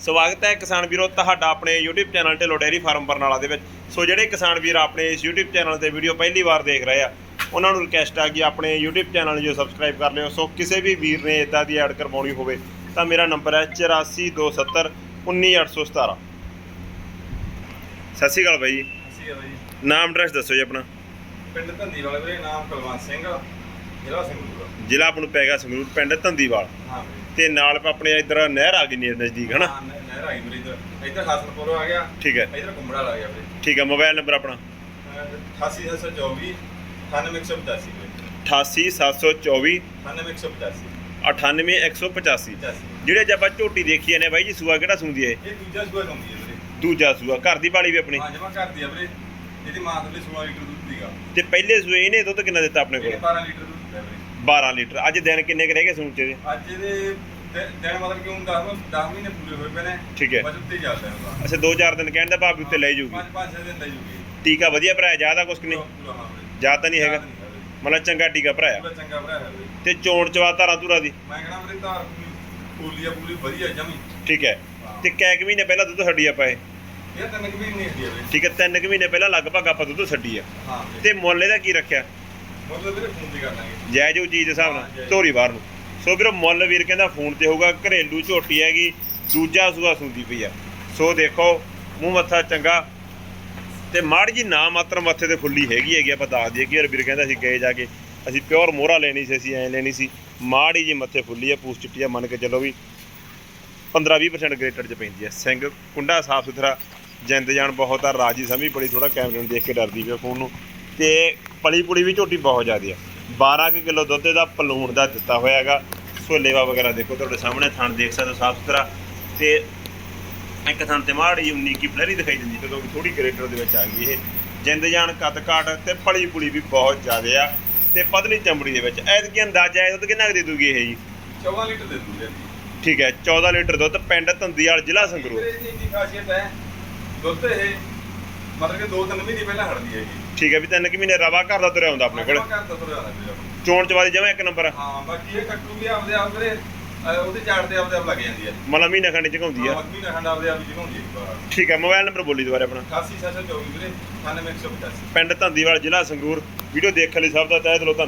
ਸਵਾਗਤ ਹੈ ਕਿਸਾਨ ਵੀਰੋ ਤੁਹਾਡਾ ਆਪਣੇ YouTube channel Dhillon dairy farm Barnala ਦੇ ਵਿੱਚ। ਸੋ ਜਿਹੜੇ ਕਿਸਾਨ ਵੀਰ ਆਪਣੇ ਇਸ YouTube ਚੈਨਲ ਤੇ ਵੀਡੀਓ ਪਹਿਲੀ ਵਾਰ ਦੇਖ ਰਹੇ ਆ ਉਹਨਾਂ ਨੂੰ ਰਿਕਵੈਸਟ ਆ ਕਿ ਆਪਣੇ YouTube ਚੈਨਲ ਨੂੰ ਸਬਸਕ੍ਰਾਈਬ ਕਰ ਲਿਓ। ਸੋ ਕਿਸੇ ਵੀ ਵੀਰ ਨੇ ਇਦਾਂ ਦੀ ਐਡ ਕਰਵਾਉਣੀ ਹੋਵੇ ਤਾਂ ਮੇਰਾ ਨੰਬਰ ਹੈ 8427 19817 ਸਤਿ ਸ਼੍ਰੀ ਅਕਾਲ ਬਾਈ ਅਸੀਂ ਆ ਨਾਮ ਐਡਰੈਸ ਦੱਸੋ ਜੀ ਆਪਣਾ। ਪਿੰਡ ਧੰਦੀ ਵਾਲੇ ਵੀਰੇ ਨਾਮ ਕੁਲਵੰਤ ਸਿੰਘ ਜ਼ਿਲ੍ਹਾ ਸੰਗਰੂਰ। ਜ਼ਿਲ੍ਹਾ ਆਪ ਨੂੰ ਪੈਗਾ ਸੰਗਰੂਰ ਪਿੰਡ ਧੰਦੀਵਾਲ। ਹਾਂ ਵੀਰੇ। ਤੇ ਨਾਲ ਆਪਣੇ ਇੱਧਰ ਨਹਿਰ ਆ ਗਈ ਨੇ ਨਜ਼ਦੀਕ ਹਨਾ? ਹਾਂ, ਨਹਿ- ਨਹਿਰ ਆਈ ਵੀਰੇ ਇੱਧਰ। ਇੱਧਰ ਹਸਨਪੁਰ ਆ ਗਿਆ। ਠੀਕ ਹੈ। ਇੱਧਰ ਕੁੰਬੜਾ ਆ ਗਿਆ ਵੀਰੇ। ਠੀਕ ਹੈ ਮੋਬਾਈਲ ਨੰਬਰ ਆਪਣਾ? 88724 98185 ਵੀਰੇ। 88724 98185 98185 85 ਜਿਹੜੇ ਜੇ ਆਪਾਂ ਝੋਟੀ ਦੇਖੀ ਨੇ ਬਾਈ ਜੀ ਸੂਆ ਕਿਹੜਾ ਸੂੰਦੀ ਹੈ ਇਹ ਦੂਜਾ ਸੂਆ ਹੁੰਦੀ ਹੈ ਵੀਰੇ। ਦੂਜਾ ਸੂਆ ਘਰ ਦੀ ਪਾਲੀ ਵੀ ਆਪਣੀ? ਹਾਂ ਜਮਾ ਕਰਦੀ ਆ ਵੀਰੇ। ਇਹਦੀ ਮਾਂ ਥੱਲੇ 16 ਲੀਟਰ ਦੁੱਧ ਦੀਗਾ ਤੇ ਪਹਿਲੇ ਸੂਏ ਇਹਨੇ ਦੁੱਧ ਕਿੰਨਾ ਦਿੱਤਾ ਆਪਣੇ ਇਹਨੇ ਕੋਲ? 12 ਲੀਟਰ ਦੁੱਧ ਦਿੱਤਾ ਵੀਰੇ 12 ਲੀਟਰ। ਅੱਜ ਦਿਨ ਕਿੰਨੇ ਕੁ ਰਹਿ ਗਏ ਸੂਣ ਚ ਦੇ ਅੱਜ ਇਹਦੇ ਦਿ- ਦਿਨ ਮਤਲਬ ਕਿ ਹੁਣ 10 10 ਮਹੀਨੇ ਪੂਰੇ ਹੋਏ ਪਏ ਨੇ। ਠੀਕ ਹੈ। ਬਚਤ ਤੇ ਚੱਲਦਾ ਹੈ ਅੱਛਾ 2-4 ਦਿਨ ਕਹਿਣ ਦਾ ਭਾਵ ਉੱਤੇ ਲੈ ਜਾਊਗੀ। ਪੰਜ ਪੰਜ ਛੇ ਦਿਨ ਲੈ ਜੂਗੀ ਟੀਕਾ ਵਧੀਆ ਭਰਾਇਆ ਜ਼ਿਆਦਾ ਕੁਛ ਕਿ ਨਹੀਂ? ਪੂਰਾ ਹਾਂ ਵੀਰੇ ਜ਼ਿਆਦਾ ਨਹੀਂ ਹੈਗਾ। ਮਤਲਬ ਚੰਗਾ ਟੀਕਾ ਭਰਾਇਆ। ਪੂਰਾ ਚੰਗਾ ਭਰਾ ਹੈ ਵੀਰੇ ਤੇ ਚੋਣ ਚਵਾ ਧਾਰਾਂ ਧੁਰਾ ਦੀ? ਮੈਂ ਕਹਿੰਦਾ ਵੀਰੇ ਧਾਰ ਪੂਰੀ ਆ ਪੂਰੀ ਵਧੀਆ ਜਮੀ। ਠੀਕ ਹੈ। ਤੇ ਕੈ ਕੁ ਮਹੀਨੇ ਪਹਿਲਾਂ ਦੁੱਧ ਛੱਡੀ ਆਪਾਂ ਇਹ? ਇਹ ਤਾਂ ਨਕਬੀ ਨਹੀਂ ਹੁੰਦੀ ਵੀਰੇ ਠੀਕ ਹੈ ਤਿੰਨ ਕੁ ਮਹੀਨੇ ਪਹਿਲਾਂ ਲਗਭਗ ਆਪਾਂ ਦੁੱਧ ਛੱਡੀ ਆ। ਹਾਂ ਵੀਰੇ ਤੇ ਮੁੱਲ ਇਹਦਾ ਕੀ ਰੱਖਿਆ? ਮਤਲਬ ਵੀਰੇ ਫੋਨ ਤੇ ਕਰ ਲਾਂਗੇ ਜੈ ਜੋ ਚੀਜ਼ ਦੇ ਹਿਸਾਬ ਹਾਂ, ਨਾਲ ਜੈ। ਧੋਰੀ ਬਾਹਰ ਨੂੰ। ਸੋ ਵੀਰੋ ਮੁੱਲ ਵੀਰ ਕਹਿੰਦਾ ਫੋਨ ਤੇ ਹੋਊਗਾ ਘਰੇਲੂ ਝੋਟੀ ਹੈਗੀ ਦੂਜਾ ਸੂਆ ਸੁੰਦੀ ਪਈ ਆ। ਸੋ ਦੇਖੋ ਮੂੰਹ ਮੱਥਾ ਚੰਗਾ। ਤੇ ਮਾੜੀ ਜੀ ਨਾ ਮਾਤਰ ਮੱਥੇ ਤੇ ਫੁੱਲੀ ਹੈਗੀ ਹੈਗੀ ਆਪਾਂ ਦੱਸ ਦਈਏ ਕਿ ਯਾਰ ਵੀਰ ਕਹਿੰਦਾ ਅਸੀਂ ਗਏ ਜਾ ਕੇ ਅਸੀਂ ਪਿਓਰ ਮੋਹਰਾ ਲੈਣੀ ਸੀ ਅਸੀਂ ਐ ਲੈਣੀ ਸੀ। ਮਾੜੀ ਜੀ ਮੱਥੇ ਫੁੱਲੀ ਆ ਪੂਸ ਚਿੱਟੀ ਆ ਮੰਨ ਕੇ ਚੱਲੋ ਵੀ 15-20% ਗ੍ਰੇਟਰ ਚ ਪੈਂਦੀ ਹੈ ਸਿੰਘ ਕੁੰਡਾ ਸਾਫ਼ ਸੁਥਰਾ ਜਿੰਦ ਜਾਨ ਬਹੁਤ ਆ ਰਾਜੀ ਸਮੀ ਬੜੀ ਥੋੜਾ ਕੈਮਰੇ ਨੂੰ ਦੇਖ ਕੇ ਡਰਦੀ ਪਈ ਆ ਫੋਨ ਨੂੰ। ਤੇ ਪਲੀ ਪੁਲੀ ਵੀ ਝੋਟੀ ਬਹੁਤ ਜ਼ਿਆਦੀ ਆ। 12 ਕੁ ਕਿਲੋ ਦੁੱਧ ਦਾ ਪਲੂਣ ਦਾ ਦਿੱਤਾ ਹੋਇਆ ਹੈਗਾ। ਵਗੈਰਾ ਦੇਖੋ ਤੁਹਾਡੇ ਸਾਹਮਣੇ ਥਣ ਦੇਖ ਸਕਦੇ ਹੋ ਸਾਫ਼ ਸੁਥਰਾ। ਤੇ ਇੱਕ ਥਣ ਤੇ ਮਾੜੀ 19 ਕੀ ਫਲੈਰੀ ਦਿਖਾਈ ਦਿੰਦੀ ਜਦੋਂ ਕਿ ਥੋੜੀ ਗ੍ਰੇਟਰ ਦੇ ਵਿੱਚ ਆ ਗਈ ਇਹ। ਜਿੰਦ ਜਾਨ ਕੱਦ ਕਾਟ ਤੇ ਪਲੀ ਪੁਲੀ ਵੀ ਬਹੁਤ ਜ਼ਿਆਦਾ ਆ। ਤੇ ਪਤਲੀ ਚਮੜੀ ਦੇ ਵਿੱਚ ਐਤਕੀ ਅੰਦਾਜ਼ਾ ਹੈ ਦੁੱਧ ਕਿੰਨਾ ਕੁ ਦੇ ਦੂਗੀ ਇਹ ਜੀ? 14 ਲੀਟਰ ਦੇ ਦੂਗੇ ਠੀਕ ਹੈ 14 ਲੀਟਰ ਦੁੱਧ ਪਿੰਡ ਧੰਦੀਵਾਲ ਜ਼ਿਲ੍ਹਾ ਸੰਗਰੂਰ। ਖਾਸੀਅਤ ਹੈ। ਦੁੱਧ ਇਹ ਮਤਲਬ ਕਿ 2-3 ਮਹੀਨੇ ਪਹਿਲਾਂ ਹੜਦੀ ਠੀਕ ਹੈ ਵੀ ਤਿੰਨ ਕੁ ਮਹੀਨੇ ਰਵਾ ਘਰ ਦਾ ਤੁਰਿਆ ਹੁੰਦਾ ਆਪਣੇ ਕੋਲ। ਘਰ ਦਾ ਤੁਰਿਆ ਆਪਣਾ। ਚੋਣ ਚਵਾਦੀ ਜਮਾ ਇੱਕ ਨੰਬਰ ਹਾਂ ਬਾਕੀ ਇਹ ਕੱਟੂ ਵੀ ਆਪਦੇ ਆਪ ਵੀਰੇ ਅਹ ਉਹਦੇ ਝਾੜ ਤੇ ਆਪਦੇ ਆਪ ਲੱਗ ਜਾਂਦੀ ਹੈ। ਮਤਲਬ ਮਹੀਨਾ ਖੰਡ ਚਗਾਉਂਦੀ ਆ। ਮੱਕੀ ਨਾ ਖੰਡ ਆਪਦੇ ਆਪ ਹੀ ਜਗਾਉਂਦੀ ਹੈ ਠੀਕ ਹੈ ਮੋਬਾਈਲ ਨੰਬਰ ਬੋਲੀ ਦੁਬਾਰਾ ਆਪਣਾ। 88 724 ਵੀਰੇ 9185 ਪਿੰਡ ਧੰਦੀਵਾਲ ਜ਼ਿਲ੍ਹਾ ਸੰਗਰੂਰ। ਵੀਡੀਓ ਦੇਖਣ ਲਈ ਸਭ ਦਾ ਤਹਿ ਦਿਲੋਂ ਧੰਨਵਾਦ